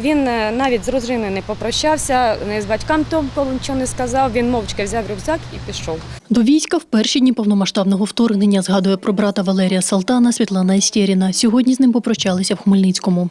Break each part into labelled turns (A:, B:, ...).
A: Він е, навіть з дружиною не попрощався, не з батькам толком нічого не сказав. Він мовчки взяв рюкзак і пішов.
B: До війська в перші дні повномасштабного вторгнення згадує про брата Валерія Салтана Світлана Істєріна. Сьогодні з ним попрощалися в Хмельницькому.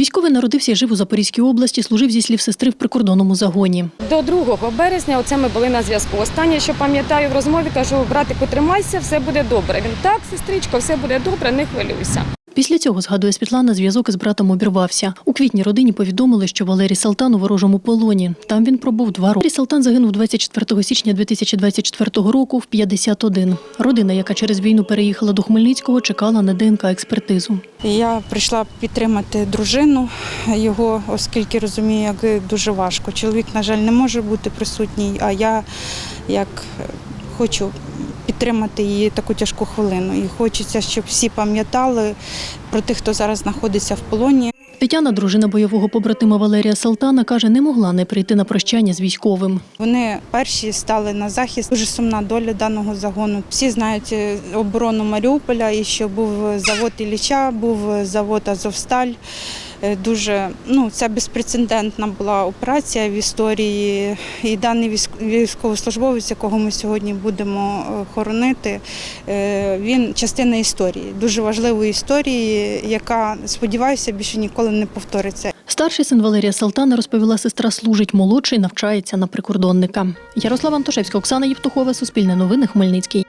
B: Військовий народився і жив у Запорізькій області, служив зі слів сестри в прикордонному загоні.
A: До 2 березня оце ми були на зв'язку. Останнє, що пам'ятаю в розмові, кажу, братику, тримайся, все буде добре. Він так, сестричко, все буде добре, не хвилюйся.
B: Після цього, згадує Світлана, зв'язок із братом обірвався. У квітні родині повідомили, що Валерій Салтан у ворожому полоні. Там він пробув два роки. Салтан загинув 24 січня 2024 року в 51. Родина, яка через війну переїхала до Хмельницького, чекала на ДНК-експертизу.
C: Я прийшла підтримати дружину його, оскільки розумію, як дуже важко. Чоловік, на жаль, не може бути присутній, а я як хочу підтримати її таку тяжку хвилину. І хочеться, щоб всі пам'ятали про тих, хто зараз знаходиться в полоні.
B: Тетяна, дружина бойового побратима Валерія Салтана, каже, не могла не прийти на прощання з військовим.
C: Вони перші стали на захист. Дуже сумна доля даного загону. Всі знають е, оборону Маріуполя, і що був завод Ілліча, був завод Азовсталь. Е, Дуже ну це безпрецедентна була операція в історії. І даний військ- військовослужбовець, якого ми сьогодні будемо е, хоронити, е, він частина історії, дуже важливої історії, яка сподіваюся більше ніколи не повториться.
B: Старший син Валерія Салтана розповіла, сестра служить, молодший навчається на прикордонника. Ярослава Антошевська, Оксана Євтухова, Суспільне новини, Хмельницький.